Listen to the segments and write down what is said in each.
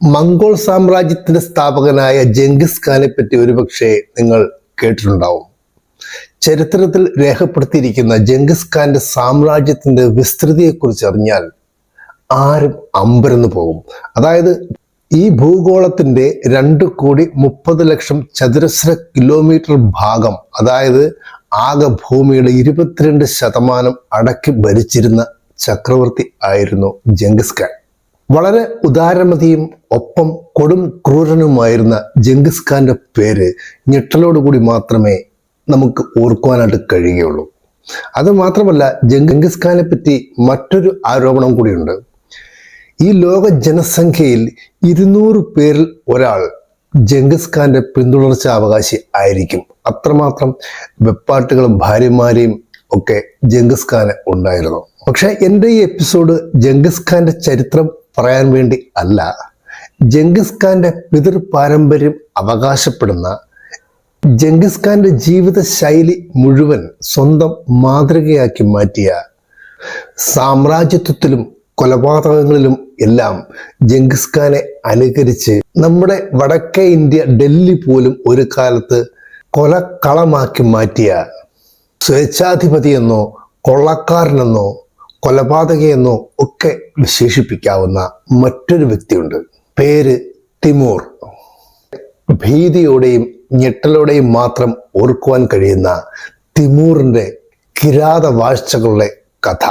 Mongol സാമ്രാജ്യത്തിന്റെ സ്ഥാപകനായ Genghis ഖാനെ പറ്റി ഒരുപക്ഷെ നിങ്ങൾ കേട്ടിട്ടുണ്ടാവും. ചരിത്രത്തിൽ രേഖപ്പെടുത്തിയിരിക്കുന്ന ജംഗിസ് ഖാന്റെ സാമ്രാജ്യത്തിന്റെ വിസ്തൃതിയെക്കുറിച്ച് അറിഞ്ഞാൽ ആരും അമ്പരന്ന് പോകും. അതായത് ഈ ഭൂഗോളത്തിന്റെ രണ്ട് കോടി മുപ്പത് ലക്ഷം ചതുരശ്ര കിലോമീറ്റർ ഭാഗം അതായത് ആകെ ഭൂമിയുടെ ഇരുപത്തിരണ്ട് ശതമാനം അടക്കി ഭരിച്ചിരുന്ന ചക്രവർത്തി ആയിരുന്നു ജംഗിസ് ഖാൻ. വളരെ ഉദാരമതിയും ഒപ്പം കൊടും ക്രൂരനുമായിരുന്ന ജംഗിസ് ഖാന്റെ പേര് ഞെട്ടലോടുകൂടി മാത്രമേ നമുക്ക് ഓർക്കുവാനായിട്ട് കഴിയുകയുള്ളൂ. അത് മാത്രമല്ല ജംഗിസ് ഖാനെ പറ്റി മറ്റൊരു ആരോപണം കൂടിയുണ്ട്. ഈ ലോക ജനസംഖ്യയിൽ ഇരുന്നൂറ് പേരിൽ ഒരാൾ ജംഗിസ് ഖാന്റെ പിന്തുടർച്ച അവകാശി ആയിരിക്കും. അത്രമാത്രം വെപ്പാട്ടുകളും ഭാര്യമാരെയും ഒക്കെ ജംഗിസ് ഖാന് ഉണ്ടായിരുന്നു. പക്ഷെ എന്റെ ഈ എപ്പിസോഡ് ജംഗിസ് ഖാന്റെ ചരിത്രം പറയാൻ വേണ്ടി അല്ല. ജംഗിസ് ഖാന്റെ പിതൃ പാരമ്പര്യം അവകാശപ്പെടുന്ന ജംഗിസ് ഖാന്റെ ജീവിത ശൈലി മുഴുവൻ സ്വന്തം മാതൃകയാക്കി മാറ്റിയ സാമ്രാജ്യത്വത്തിലും കൊലപാതകങ്ങളിലും എല്ലാം ജംഗിസ് ഖാനെ അനുകരിച്ച് നമ്മുടെ വടക്കേ ഇന്ത്യ ഡൽഹി പോലും ഒരു കാലത്ത് കൊലക്കളമാക്കി മാറ്റിയ സ്വേച്ഛാധിപതിയെന്നോ കൊള്ളക്കാരനെന്നോ കൊലപാതകയെന്നോ ഒക്കെ വിശേഷിപ്പിക്കാവുന്ന മറ്റൊരു വ്യക്തിയുണ്ട്. പേര് തിമൂർ. ഭീതിയോടെയും ഞെട്ടലോടെയും മാത്രം ഓർക്കുവാൻ കഴിയുന്ന തിമൂറിന്റെ കിരാത വാഴ്ചകളുടെ കഥ.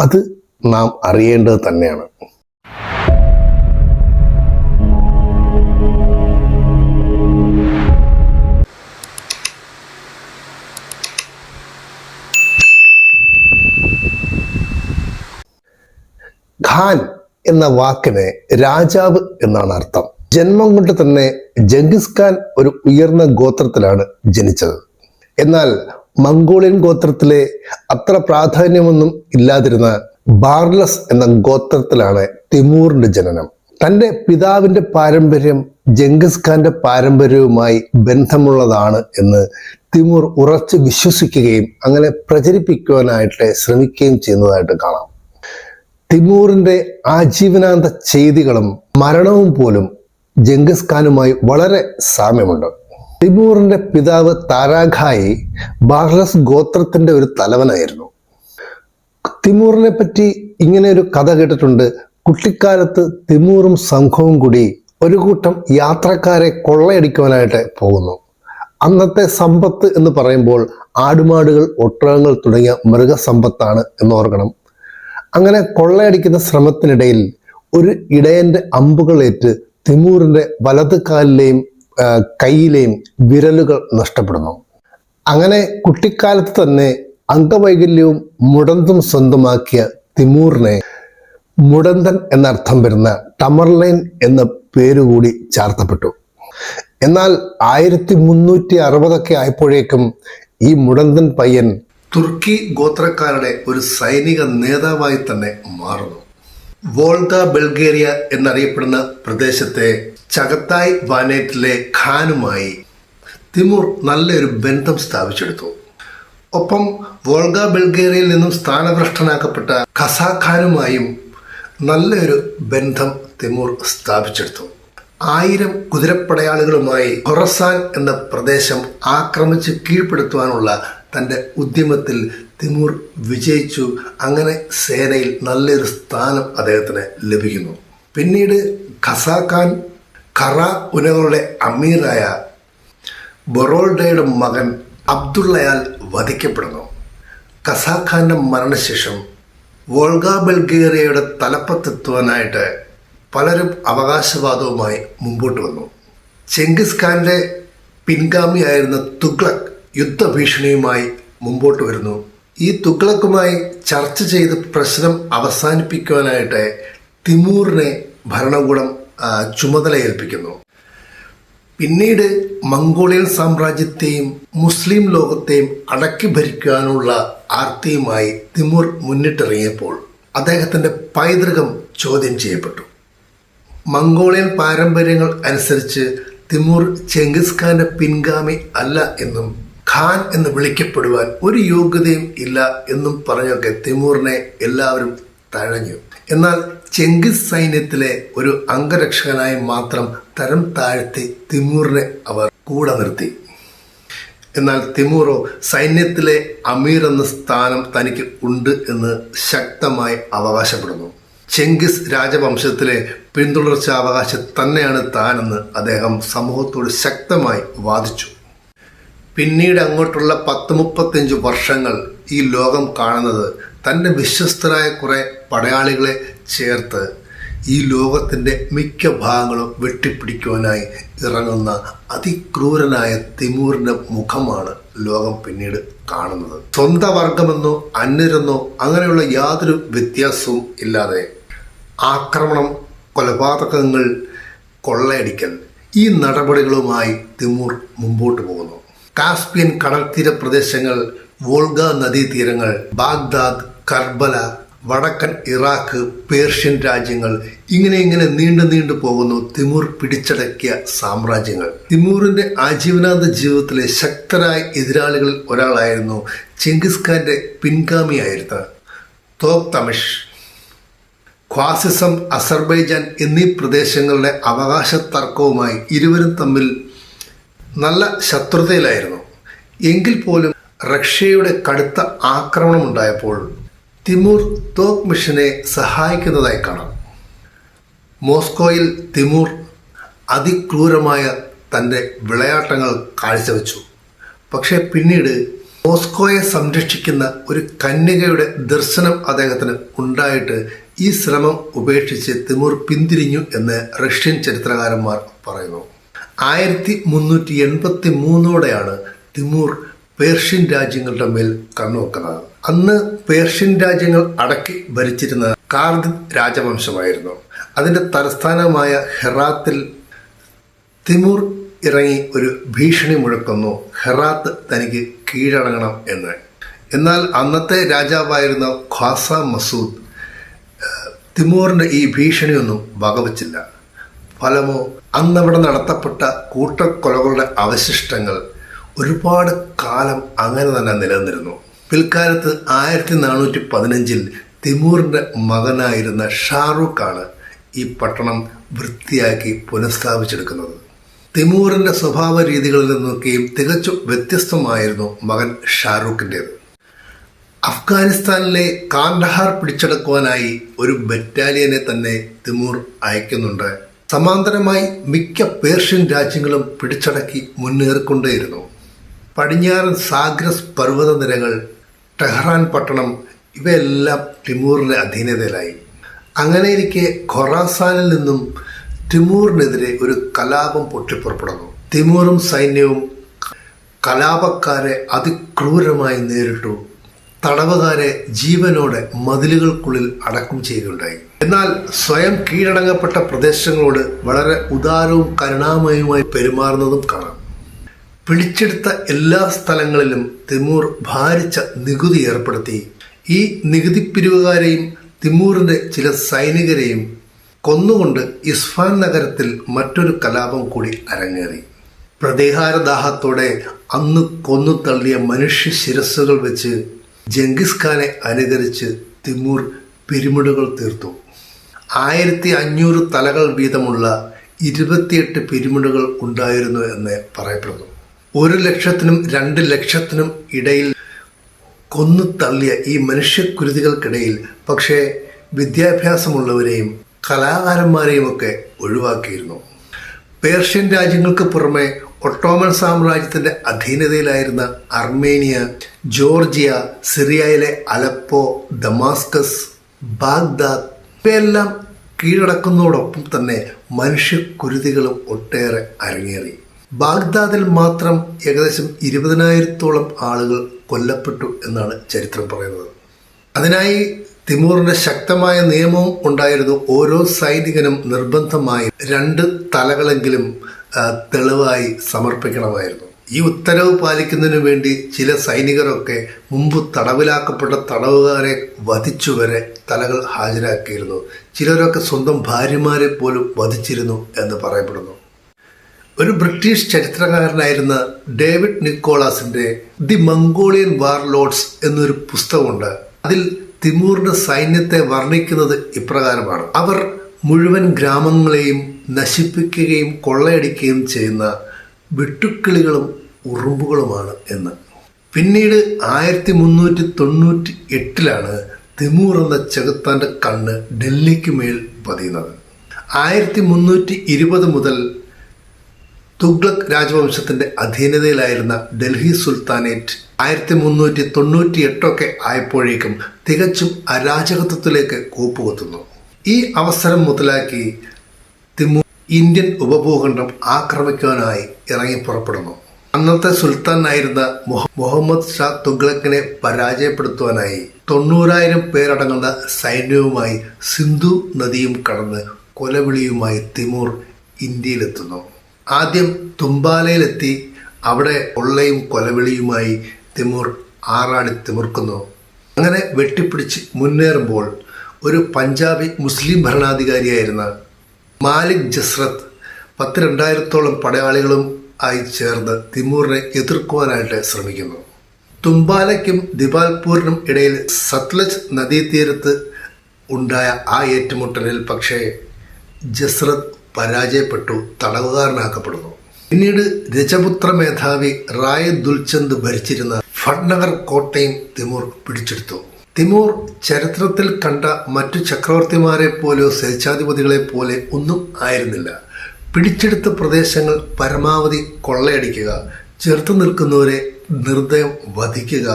അത് നാം അറിയേണ്ടത് തന്നെയാണ്. ഖാൻ എന്ന വാക്കിന് രാജാവ് എന്നാണ് അർത്ഥം. ജന്മം കൊണ്ട് തന്നെ ജംഗിസ് ഖാൻ ഒരു ഉയർന്ന ഗോത്രത്തിലാണ് ജനിച്ചത്. എന്നാൽ മംഗോളിയൻ ഗോത്രത്തിലെ അത്ര പ്രാധാന്യമൊന്നും ഇല്ലാതിരുന്ന ബാർലസ് എന്ന ഗോത്രത്തിലാണ് തിമൂറിന്റെ ജനനം. തന്റെ പിതാവിന്റെ പാരമ്പര്യം ജംഗിസ് ഖാന്റെ പാരമ്പര്യവുമായി ബന്ധമുള്ളതാണ് എന്ന് തിമൂർ ഉറച്ചു വിശ്വസിക്കുകയും അങ്ങനെ പ്രചരിപ്പിക്കുവാനായിട്ട് ശ്രമിക്കുകയും ചെയ്യുന്നതായിട്ട് കാണാം. തിമൂറിന്റെ ആജീവനാന്ത ചെയ്തികളും മരണവും പോലും ജംഗിസ് ഖാനുമായി വളരെ സാമ്യമുണ്ട്. തിമൂറിന്റെ പിതാവ് താരാഖായി ബാഹ്ലസ് ഗോത്രത്തിന്റെ ഒരു തലവനായിരുന്നു. തിമൂറിനെ പറ്റി ഇങ്ങനെ ഒരു കഥ കേട്ടിട്ടുണ്ട്. കുട്ടിക്കാലത്ത് തിമൂറും സംഘവും കൂടി ഒരു കൂട്ടം യാത്രക്കാരെ കൊള്ളയടിക്കുവാനായിട്ട് പോകുന്നു. അന്നത്തെ സമ്പത്ത് എന്ന് പറയുമ്പോൾ ആടുമാടുകൾ ഒട്ടകങ്ങൾ തുടങ്ങിയ മൃഗസമ്പത്താണ് എന്ന് ഓർക്കണം. അങ്ങനെ കൊള്ളയടിക്കുന്ന ശ്രമത്തിനിടയിൽ ഒരു ഇടയന്റെ അമ്പുകളേറ്റ് തിമൂറിന്റെ വലത് കാലിലെയും കയ്യിലെയും വിരലുകൾ നഷ്ടപ്പെടുന്നു. അങ്ങനെ കുട്ടിക്കാലത്ത് തന്നെ അംഗവൈകല്യവും മുടന്തും സ്വന്തമാക്കിയ തിമൂറിനെ മുടന്തൻ എന്നർത്ഥം വരുന്ന ടമർലൈൻ എന്ന പേരുകൂടി ചാർത്തപ്പെട്ടു. എന്നാൽ ആയിരത്തി മുന്നൂറ്റി അറുപതൊക്കെ ആയപ്പോഴേക്കും ഈ മുടന്തൻ പയ്യൻ തുർക്കി ഗോത്രക്കാരുടെ ഒരു സൈനിക നേതാവായി തന്നെ മാറുന്നു. വോൾഗ ബൾഗേറിയ എന്നറിയപ്പെടുന്ന പ്രദേശത്തെ ചകത്തായ് വാനേറ്റിലെ ഖാനുമായി തിമൂർ നല്ലൊരു ബന്ധം സ്ഥാപിച്ചെടുത്തു. ഒപ്പം വോൾഗ ബൾഗേറിയയിൽ നിന്നും സ്ഥാനഭ്രഷ്ടനാക്കപ്പെട്ട ഖസാഖാനുമായും നല്ലൊരു ബന്ധം തിമൂർ സ്ഥാപിച്ചെടുത്തു. ആയിരം കുതിരപ്പടയാളികളുമായി ഖൊറസാൻ എന്ന പ്രദേശം ആക്രമിച്ച് കീഴ്പ്പെടുത്തുവാനുള്ള തന്റെ ഉദ്യമത്തിൽ തിമൂർ വിജയിച്ചു. അങ്ങനെ സേനയിൽ നല്ലൊരു സ്ഥാനം അദ്ദേഹത്തിന് ലഭിക്കുന്നു. പിന്നീട് ഖസാഖാൻ ഖറ ഉനകളുടെ അമീറായ ബൊറോൾഡയുടെ മകൻ അബ്ദുള്ളയാൽ വധിക്കപ്പെടുന്നു. ഖസാഖാന്റെ മരണശേഷം വോൾഗ ബൾഗേറിയയുടെ തലപ്പത്തെത്തുവാനായിട്ട് പലരും അവകാശവാദവുമായി മുമ്പോട്ട് വന്നു. ചെങ്കിസ് ഖാന്റെ പിൻഗാമിയായിരുന്ന തുഗ്ലക് യുദ്ധഭീഷണിയുമായി മുമ്പോട്ട് വരുന്നു. ഈ തുഗ്ലക്കുമായി ചർച്ച ചെയ്ത് പ്രശ്നം അവസാനിപ്പിക്കുവാനായിട്ട് തിമൂറിനെ ഭരണകൂടം ചുമതല ഏൽപ്പിക്കുന്നു പിന്നീട് മംഗോളിയൻ സാമ്രാജ്യത്തെയും മുസ്ലിം ലോകത്തെയും അടക്കി ഭരിക്കാനുള്ള ആർത്തിയുമായി തിമൂർ മുന്നിട്ടിറങ്ങിയപ്പോൾ അദ്ദേഹത്തിന്റെ പൈതൃകം ചോദ്യം ചെയ്യപ്പെട്ടു. മംഗോളിയൻ പാരമ്പര്യങ്ങൾ അനുസരിച്ച് തിമൂർ ചെങ്കിസ് ഖാന്റെ പിൻഗാമി അല്ല എന്നും ഖാൻ എന്ന് വിളിക്കപ്പെടുവാൻ ഒരു യോഗ്യതയും ഇല്ല എന്നും പറഞ്ഞൊക്കെ തിമൂറിനെ എല്ലാവരും തഴഞ്ഞു. എന്നാൽ ചെങ്കിസ് സൈന്യത്തിലെ ഒരു അംഗരക്ഷകനായി മാത്രം തരം താഴ്ത്തി തിമൂറിനെ അവർ കൂടെ നിർത്തി. എന്നാൽ തിമൂറോ സൈന്യത്തിലെ അമീർ എന്ന സ്ഥാനം തനിക്ക് ഉണ്ട് എന്ന് ശക്തമായി അവകാശപ്പെടുന്നു. ചെങ്കിസ് രാജവംശത്തിലെ പിന്തുടർച്ചാവകാശം തന്നെയാണ് താനെന്ന് അദ്ദേഹം സമൂഹത്തോട് ശക്തമായി വാദിച്ചു. പിന്നീട് അങ്ങോട്ടുള്ള പത്ത് മുപ്പത്തഞ്ച് വർഷങ്ങൾ ഈ ലോകം കാണുന്നത് തന്റെ വിശ്വസ്തരായ കുറേ പടയാളികളെ ചേർത്ത് ഈ ലോകത്തിന്റെ മിക്ക ഭാഗങ്ങളും വെട്ടിപ്പിടിക്കുവാനായി ഇറങ്ങുന്ന അതിക്രൂരനായ തിമൂറിന്റെ മുഖമാണ് ലോകം പിന്നീട് കാണുന്നത്. സ്വന്തം വർഗമെന്നോ അന്യരെന്നോ അങ്ങനെയുള്ള യാതൊരു വ്യത്യാസവും ഇല്ലാതെ ആക്രമണം കൊലപാതകങ്ങൾ കൊള്ളയടിക്കൽ ഈ നടപടികളുമായി തിമൂർ മുമ്പോട്ട് പോകുന്നു. കാസ്പിയൻ കടൽ തീരപ്രദേശങ്ങൾ വോൾഗ നദീതീരങ്ങൾ ബാഗ്ദാദ് കർബല വടക്കൻ ഇറാഖ് പേർഷ്യൻ രാജ്യങ്ങൾ ഇങ്ങനെ ഇങ്ങനെ നീണ്ടു നീണ്ടു പോകുന്നു തിമൂർ പിടിച്ചടക്കിയ സാമ്രാജ്യങ്ങൾ. തിമൂറിന്റെ ആജീവനാന്ത ജീവിതത്തിലെ ശക്തരായ എതിരാളികളിൽ ഒരാളായിരുന്നു ചെങ്കിസ് ഖാന്റെ പിൻഗാമിയായിരുന്ന തോക് തമിഷ്. ഖ്വാസിസം അസർബൈജാൻ എന്നീ പ്രദേശങ്ങളുടെ അവകാശ തർക്കവുമായി ഇരുവരും തമ്മിൽ നല്ല ശത്രുതയിലായിരുന്നു. എങ്കിൽ പോലും റഷ്യയുടെ കടുത്ത ആക്രമണം ഉണ്ടായപ്പോൾ തിമൂർ തോക് മിഷനെ സഹായിക്കുന്നതായി കാണാം. മോസ്കോയിൽ തിമൂർ അതിക്രൂരമായ തന്റെ വിളയാട്ടങ്ങൾ കാഴ്ചവെച്ചു. പക്ഷേ പിന്നീട് മോസ്കോയെ സംരക്ഷിക്കുന്ന ഒരു കന്യകയുടെ ദർശനം അദ്ദേഹത്തിന് ഉണ്ടായിട്ട് ഈ ശ്രമം ഉപേക്ഷിച്ച് തിമൂർ പിന്തിരിഞ്ഞു എന്ന് റഷ്യൻ ചരിത്രകാരന്മാർ പറയുന്നു. ആയിരത്തി മുന്നൂറ്റി എൺപത്തി മൂന്നോടെയാണ് തിമൂർ പേർഷ്യൻ രാജ്യങ്ങളുടെ മേൽ കണ്ണുവെക്കുന്നത്. അന്ന് പേർഷ്യൻ രാജ്യങ്ങൾ അടക്കി ഭരിച്ചിരുന്ന കാർദിൻ രാജവംശമായിരുന്നു. അതിന്റെ തലസ്ഥാനമായ ഹെറാത്തിൽ തിമൂർ ഇറങ്ങി ഒരു ഭീഷണി മുഴക്കുന്നു. ഹെറാത്ത് തനിക്ക് കീഴടങ്ങണം എന്ന്. എന്നാൽ അന്നത്തെ രാജാവായിരുന്ന ഖാസ മസൂദ് തിമൂറിന്റെ ഈ ഭീഷണിയൊന്നും വകവച്ചില്ല. ഫലമോ അന്നവിടെ നടത്തപ്പെട്ട കൂട്ടക്കൊലകളുടെ അവശിഷ്ടങ്ങൾ ഒരുപാട് കാലം അങ്ങനെ തന്നെ നിലനിന്നിരുന്നു. പിൽക്കാലത്ത് ആയിരത്തി നാനൂറ്റി പതിനഞ്ചിൽ തിമൂറിന്റെ മകനായിരുന്ന ഷാറൂഖ് ആണ് ഈ പട്ടണം വൃത്തിയാക്കി പുനഃസ്ഥാപിച്ചെടുക്കുന്നത്. തിമൂറിന്റെ സ്വഭാവ രീതികളിൽ നിന്നൊക്കെയും തികച്ചും വ്യത്യസ്തമായിരുന്നു മകൻ ഷാറൂഖിന്റേത് അഫ്ഗാനിസ്ഥാനിലെ കാണ്ടഹാർ പിടിച്ചെടുക്കുവാനായി ഒരു ബറ്റാലിയനെ തന്നെ തിമൂർ അയക്കുന്നുണ്ട്. സമാന്തരമായി മിക്ക പേർഷ്യൻ രാജ്യങ്ങളും പിടിച്ചടക്കി മുന്നേറിക്കൊണ്ടേയിരുന്നു. പടിഞ്ഞാറൻ സാഗ്രസ് പർവതനിരകൾ ടെഹ്റാൻ പട്ടണം ഇവയെല്ലാം ടിമൂറിന്റെ അധീനതയിലായി. അങ്ങനെയിരിക്കെ ഖൊറാസാനിൽ നിന്നും തിമൂറിനെതിരെ ഒരു കലാപം പൊട്ടിപ്പുറപ്പെടുന്നു. തിമൂറും സൈന്യവും കലാപക്കാരെ അതിക്രൂരമായി നേരിട്ടു. തടവുകാരെ ജീവനോടെ മതിലുകൾക്കുള്ളിൽ അടക്കം ചെയ്യുകയുണ്ടായി. എന്നാൽ സ്വയം കീഴടങ്ങപ്പെട്ട പ്രദേശങ്ങളോട് വളരെ ഉദാരവും കരുണാമയവുമായി പെരുമാറുന്നതും കാണാം. പിടിച്ചെടുത്ത എല്ലാ സ്ഥലങ്ങളിലും തിമൂർ ഭാരിച്ച നികുതി ഏർപ്പെടുത്തി. ഈ നികുതി പിരിവുകാരെയും തിമൂറിന്റെ ചില സൈനികരെയും കൊന്നുകൊണ്ട് ഇസ്ഫാൻ നഗരത്തിൽ മറ്റൊരു കലാപം കൂടി അരങ്ങേറി. പ്രതിഹാരദാഹത്തോടെ അന്ന് കൊന്നു തള്ളിയ മനുഷ്യ ശിരസ്സുകൾ വെച്ച് ജംഗിസ് ഖാനെ അനുകരിച്ച് തിമൂർ പിരിമിഡുകൾ തീർത്തു. ആയിരത്തി അഞ്ഞൂറ് തലകൾ വീതമുള്ള ഇരുപത്തിയെട്ട് പിരിമിഡുകൾ ഉണ്ടായിരുന്നു എന്ന് പറയപ്പെടുന്നു. ഒരു ലക്ഷത്തിനും രണ്ട് ലക്ഷത്തിനും ഇടയിൽ കൊന്നു തള്ളിയ ഈ മനുഷ്യക്കുരുതികൾക്കിടയിൽ പക്ഷേ വിദ്യാഭ്യാസമുള്ളവരെയും കലാകാരന്മാരെയും ഒക്കെ ഒഴിവാക്കിയിരുന്നു. പേർഷ്യൻ രാജ്യങ്ങൾക്ക് പുറമെ ഒട്ടോമൻ സാമ്രാജ്യത്തിന്റെ അധീനതയിലായിരുന്ന അർമേനിയ ജോർജിയ സിറിയയിലെ അലപ്പോ ദമാസ്കസ് ബാഗ്ദാദ് ഇവയെല്ലാം കീഴടക്കുന്നതോടൊപ്പം തന്നെ മനുഷ്യ മനുഷ്യക്കുരുതികളും ഒട്ടേറെ അരങ്ങേറി. ബാഗ്ദാദിൽ മാത്രം ഏകദേശം ഇരുപതിനായിരത്തോളം ആളുകൾ കൊല്ലപ്പെട്ടു എന്നാണ് ചരിത്രം പറയുന്നത്. അതിനായി തിമൂറിന്റെ ശക്തമായ നിയമവും ഉണ്ടായിരുന്നു. ഓരോ സൈനികനും നിർബന്ധമായി രണ്ട് തലകളെങ്കിലും തെളിവായി സമർപ്പിക്കണമായിരുന്നു. ഈ ഉത്തരവ് പാലിക്കുന്നതിനു വേണ്ടി ചില സൈനികരൊക്കെ മുമ്പ് തടവിലാക്കപ്പെട്ട തടവുകാരെ വധിച്ചു വരെ തലകൾ ഹാജരാക്കിയിരുന്നു. ചിലരൊക്കെ സ്വന്തം ഭാര്യമാരെ പോലും വധിച്ചിരുന്നു എന്ന് പറയപ്പെടുന്നു. ഒരു ബ്രിട്ടീഷ് ചരിത്രകാരനായിരുന്ന ഡേവിഡ് നിക്കോളാസിന്റെ ദി മംഗോളിയൻ വാർ ലോഡ്സ് എന്നൊരു പുസ്തകമുണ്ട്. അതിൽ തിമൂറിന്റെ സൈന്യത്തെ വർണിക്കുന്നത് ഇപ്രകാരമാണ്. അവർ മുഴുവൻ ഗ്രാമങ്ങളെയും നശിപ്പിക്കുകയും കൊള്ളയടിക്കുകയും ചെയ്യുന്ന വെട്ടുക്കിളികളും ഉറുമ്പുകളുമാണ് എന്ന്. പിന്നീട് ആയിരത്തി മുന്നൂറ്റി തൊണ്ണൂറ്റി എട്ടിലാണ് തിമൂർ എന്ന ചെകുത്താന്റെ കണ്ണ് ഡൽഹിക്ക് മേൽ പതിയുന്നത്. ആയിരത്തി മുന്നൂറ്റി ഇരുപത് മുതൽ തുഗ്ലക് രാജവംശത്തിന്റെ അധീനതയിലായിരുന്ന ഡൽഹി സുൽത്താനേറ്റ് ആയിരത്തി മുന്നൂറ്റി തൊണ്ണൂറ്റി എട്ടൊക്കെ ആയപ്പോഴേക്കും തികച്ചും അരാജകത്വത്തിലേക്ക് കൂപ്പുകുത്തുന്നു. ഈ അവസരം മുതലാക്കി തിമൂർ ഇന്ത്യൻ ഉപഭൂഖണ്ഡം ആക്രമിക്കാനായി ഇറങ്ങി പുറപ്പെടുന്നു. അന്നത്തെ സുൽത്താനായിരുന്ന മുഹമ്മദ് ഷാ തുഗ്ലക്കിനെ പരാജയപ്പെടുത്തുവാനായി തൊണ്ണൂറായിരം പേരടങ്ങുന്ന സൈന്യവുമായി സിന്ധു നദിയും കടന്ന് കൊലവിളിയുമായി തിമൂർ ഇന്ത്യയിലെത്തുന്നു. ആദ്യം തുമ്പാലയിലെത്തി അവിടെ കൊള്ളയും കൊലവിളിയുമായി തിമൂർ ആറാടി തിമിർക്കുന്നു. അങ്ങനെ വെട്ടിപ്പിടിച്ച് മുന്നേറുമ്പോൾ ഒരു പഞ്ചാബി മുസ്ലിം ഭരണാധികാരിയായിരുന്ന മാലിക് ജസ്രത്ത് പത്ത് രണ്ടായിരത്തോളം പടയാളികളും ആയി ചേർന്ന് തിമൂറിനെ എതിർക്കുവാനായിട്ട് ശ്രമിക്കുന്നു. തുമ്പാലയ്ക്കും ദിപാൽപൂരിനും ഇടയിൽ സത്ലജ് നദീതീരത്ത് ഉണ്ടായ ആ ഏറ്റുമുട്ടലിൽ പക്ഷേ ജസ്രത്ത് പരാജയപ്പെട്ടു തടവുകാരനാക്കപ്പെടുന്നു. പിന്നീട് രജപുത്ര മേധാവി റായ് ദുൽചന്ദ് ഭരിച്ചിരുന്ന ഫട്നഗർ കോട്ടയും തിമൂർ പിടിച്ചെടുത്തു. തിമൂർ ചരിത്രത്തിൽ കണ്ട മറ്റു ചക്രവർത്തിമാരെ പോലെയോ സ്വേച്ഛാധിപതികളെ പോലെ ഒന്നും ആയിരുന്നില്ല. പിടിച്ചെടുത്ത പ്രദേശങ്ങൾ പരമാവധി കൊള്ളയടിക്കുക ചെറുത്തു നിൽക്കുന്നവരെ നിർദ്ദയം വധിക്കുക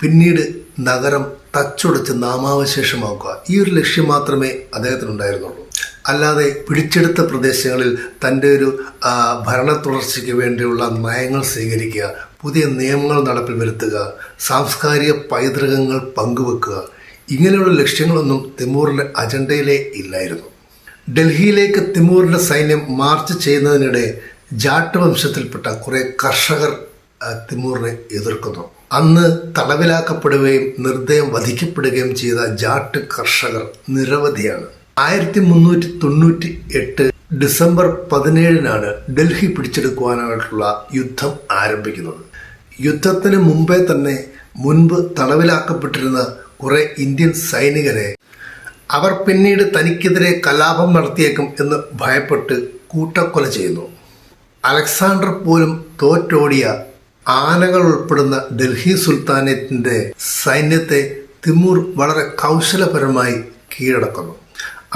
പിന്നീട് നഗരം തച്ചുടച്ച് നാമാവശേഷമാക്കുക. ഈ ഒരു ലക്ഷ്യം മാത്രമേ അദ്ദേഹത്തിനുണ്ടായിരുന്നുള്ളൂ. അല്ലാതെ പിടിച്ചെടുത്ത പ്രദേശങ്ങളിൽ തന്റെ ഒരു ഭരണ തുടർച്ചയ്ക്ക് വേണ്ടിയുള്ള നയങ്ങൾ സ്വീകരിക്കുക പുതിയ നിയമങ്ങൾ നടപ്പിൽ വരുത്തുക സാംസ്കാരിക പൈതൃകങ്ങൾ പങ്കുവെക്കുക. ഇങ്ങനെയുള്ള ലക്ഷ്യങ്ങളൊന്നും തിമൂറിന്റെ അജണ്ടയിലേ ഇല്ലായിരുന്നു. ഡൽഹിയിലേക്ക് തിമൂറിന്റെ സൈന്യം മാർച്ച് ചെയ്യുന്നതിനിടെ ജാട്ട് വംശത്തിൽപ്പെട്ട കുറെ കർഷകർ തിമൂറിനെ എതിർക്കുന്നു. അന്ന് തടവിലാക്കപ്പെടുകയും നിർദ്ദയം വധിക്കപ്പെടുകയും ചെയ്ത ജാട്ട് കർഷകർ നിരവധിയാണ്. ആയിരത്തി മുന്നൂറ്റി തൊണ്ണൂറ്റി എട്ട് ഡിസംബർ പതിനേഴിനാണ് ഡൽഹി പിടിച്ചെടുക്കുവാനായിട്ടുള്ള യുദ്ധം ആരംഭിക്കുന്നത്. യുദ്ധത്തിന് മുമ്പേ തന്നെ മുൻപ് തടവിലാക്കപ്പെട്ടിരുന്ന കുറെ ഇന്ത്യൻ സൈനികരെ അവർ പിന്നീട് തനിക്കെതിരെ കലാപം നടത്തിയേക്കും എന്ന് ഭയപ്പെട്ട് കൂട്ടക്കൊല ചെയ്യുന്നു. അലക്സാണ്ടർ പോലും തോറ്റോടിയ ആനകൾ ഉൾപ്പെടുന്ന ഡൽഹി സുൽത്താനേറ്റിന്റെ സൈന്യത്തെ തിമൂർ വളരെ കൗശലപരമായി കീഴടക്കുന്നു.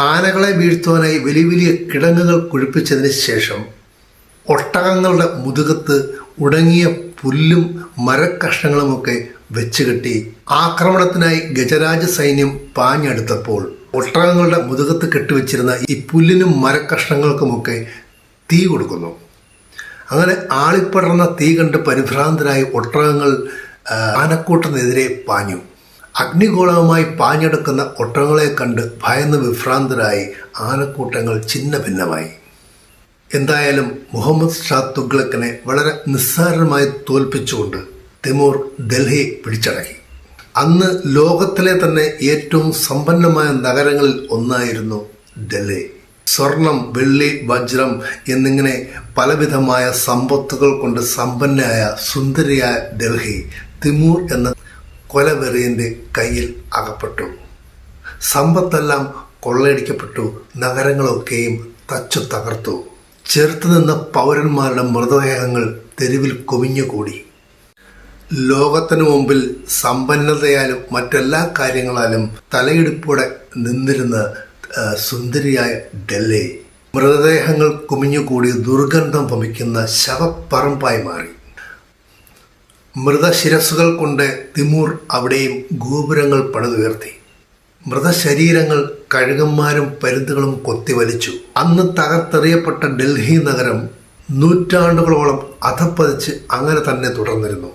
ആനകളെ വീഴ്ത്തുവാനായി വലിയ വലിയ കിടങ്ങുകൾ കുഴിപ്പിച്ചതിന് ശേഷം ഒട്ടകങ്ങളുടെ മുതുകത്ത് ഉടങ്ങിയ പുല്ലും മരക്കഷ്ണങ്ങളുമൊക്കെ വെച്ചുകെട്ടി ആക്രമണത്തിനായി ഗജരാജ സൈന്യം പാഞ്ഞെടുത്തപ്പോൾ ഒട്ടകങ്ങളുടെ മുതുകത്ത് കെട്ടിവെച്ചിരുന്ന ഈ പുല്ലിനും മരക്കഷ്ണങ്ങൾക്കുമൊക്കെ തീ കൊടുക്കുന്നു. അങ്ങനെ ആളിപ്പടർന്ന തീ കണ്ട് പരിഭ്രാന്തരായി ഒട്ടകങ്ങൾ ആനക്കൂട്ടത്തിനെതിരെ പാഞ്ഞു. അഗ്നിഗോളവുമായി പാഞ്ഞെടുക്കുന്ന ഒട്ടകങ്ങളെ കണ്ട് ഭയന്ന് വിഭ്രാന്തരായി ആനക്കൂട്ടങ്ങൾ ഛിന്ന ഭിന്നമായി എന്തായാലും മുഹമ്മദ് ഷാ തുഗ്ലക്കിനെ വളരെ നിസ്സാരമായി തോൽപ്പിച്ചുകൊണ്ട് തിമൂർ ഡൽഹി പിടിച്ചടക്കി. അന്ന് ലോകത്തിലെ തന്നെ ഏറ്റവും സമ്പന്നമായ നഗരങ്ങളിൽ ഒന്നായിരുന്നു ഡൽഹി. സ്വർണം വെള്ളി വജ്രം എന്നിങ്ങനെ പലവിധമായ സമ്പത്തുകൾ കൊണ്ട് സമ്പന്നയായ സുന്ദരിയായ ഡൽഹി തിമൂർ എന്ന കൊലവെറിയന്റെ കയ്യിൽ അകപ്പെട്ടു. സമ്പത്തെല്ലാം കൊള്ളയടിക്കപ്പെട്ടു. നഗരങ്ങളൊക്കെയും തച്ചു തകർത്തു. ചെറുത്തുനിന്ന പൗരന്മാരുടെ മൃതദേഹങ്ങൾ തെരുവിൽ കുമിഞ്ഞുകൂടി ലോകത്തിനു മുമ്പിൽ സമ്പന്നതയാലും മറ്റെല്ലാ കാര്യങ്ങളാലും തലയെടുപ്പോടെ നിന്നിരുന്ന സുന്ദരിയായ ഡൽഹി. മൃതദേഹങ്ങൾ കുമിഞ്ഞുകൂടി ദുർഗന്ധം വമിക്കുന്ന ശവപ്പറമ്പായി മാറി. മൃതശിരസ്സുകൾ കൊണ്ട് തിമൂർ അവിടെയും ഗോപുരങ്ങൾ പണിതുയർത്തി. മൃതശരീരങ്ങൾ കഴുകന്മാരും പരുന്തുകളും കൊത്തിവലിച്ചു. അന്ന് തകർത്തെറിയപ്പെട്ട ഡൽഹി നഗരം നൂറ്റാണ്ടുകളോളം അധപ്പതിച്ച് അങ്ങനെ തന്നെ തുടർന്നിരുന്നു.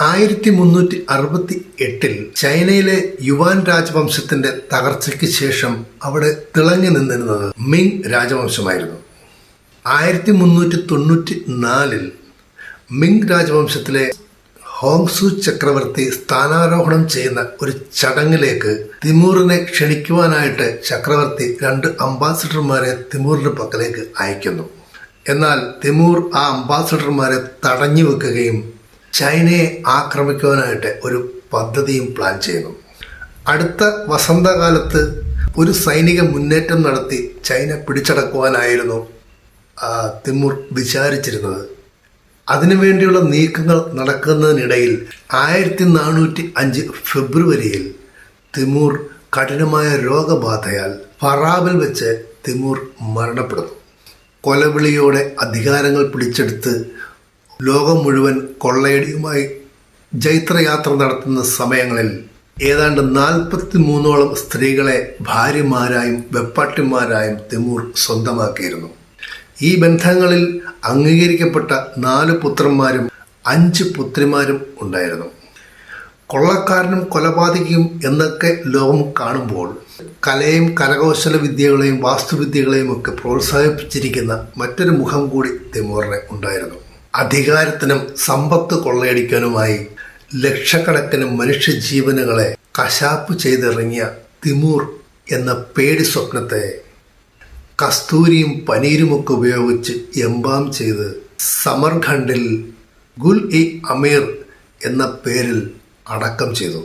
ആയിരത്തി മുന്നൂറ്റി അറുപത്തി എട്ടിൽ ചൈനയിലെ യുവാൻ രാജവംശത്തിന്റെ തകർച്ചയ്ക്ക് ശേഷം അവിടെ തിളങ്ങി നിന്നിരുന്നത് മിങ് രാജവംശമായിരുന്നു. ആയിരത്തി മുന്നൂറ്റി തൊണ്ണൂറ്റി നാലിൽ മിങ് രാജവംശത്തിലെ ഹോങ്സു ചക്രവർത്തി സ്ഥാനാരോഹണം ചെയ്യുന്ന ഒരു ചടങ്ങിലേക്ക് തിമൂറിനെ ക്ഷണിക്കുവാനായിട്ട് ചക്രവർത്തി രണ്ട് അംബാസിഡർമാരെ തിമൂറിന്റെ പക്കലേക്ക് അയക്കുന്നു. എന്നാൽ തിമൂർ ആ അംബാസിഡർമാരെ തടഞ്ഞു വെക്കുകയും ചൈനയെ ആക്രമിക്കുവാനായിട്ട് ഒരു പദ്ധതിയും പ്ലാൻ ചെയ്യുന്നു. അടുത്ത വസന്തകാലത്ത് ഒരു സൈനിക മുന്നേറ്റം നടത്തി ചൈന പിടിച്ചടക്കുവാനായിരുന്നു തിമൂർ വിചാരിച്ചിരുന്നത്. അതിനുവേണ്ടിയുള്ള നീക്കങ്ങൾ നടക്കുന്നതിനിടയിൽ ആയിരത്തി നാനൂറ്റി അഞ്ച് ഫെബ്രുവരിയിൽ തിമൂർ കഠിനമായ രോഗബാധയാൽ ഫറാബിൽ വെച്ച് തിമൂർ മരണപ്പെടുന്നു. കൊലവിളിയോടെ അധികാരങ്ങൾ പിടിച്ചെടുത്ത് ലോകം മുഴുവൻ കൊള്ളയടിയുമായി ജൈത്രയാത്ര നടത്തുന്ന സമയങ്ങളിൽ ഏതാണ്ട് നാൽപ്പത്തി മൂന്നോളം സ്ത്രീകളെ ഭാര്യമാരായും വെപ്പാട്ടിമാരായും തിമൂർ സ്വന്തമാക്കിയിരുന്നു. ഈ ബന്ധങ്ങളിൽ അംഗീകരിക്കപ്പെട്ട നാല് പുത്രന്മാരും അഞ്ച് പുത്രിമാരും ഉണ്ടായിരുന്നു. കൊള്ളക്കാരനും കൊലപാതകിയും എന്നൊക്കെ ലോകം കാണുമ്പോൾ കലയും കരകൗശല വിദ്യകളെയും വാസ്തുവിദ്യകളെയും ഒക്കെ പ്രോത്സാഹിപ്പിച്ചിരിക്കുന്ന മറ്റൊരു മുഖം കൂടി തിമൂറിന് ഉണ്ടായിരുന്നു. അധികാരത്തിനും സമ്പത്ത് കൊള്ളയടിക്കാനുമായി ലക്ഷക്കണക്കിന് മനുഷ്യജീവനുകളെ കശാപ്പ് ചെയ്തിറങ്ങിയ തിമൂർ എന്ന പേടി സ്വപ്നത്തെ കസ്തൂരിയും പനീരുമൊക്കെ ഉപയോഗിച്ച് എംബാം ചെയ്ത് സമർഖണ്ഡിൽ ഗുൽ ഇ അമീർ എന്ന പേരിൽ അടക്കം ചെയ്തു.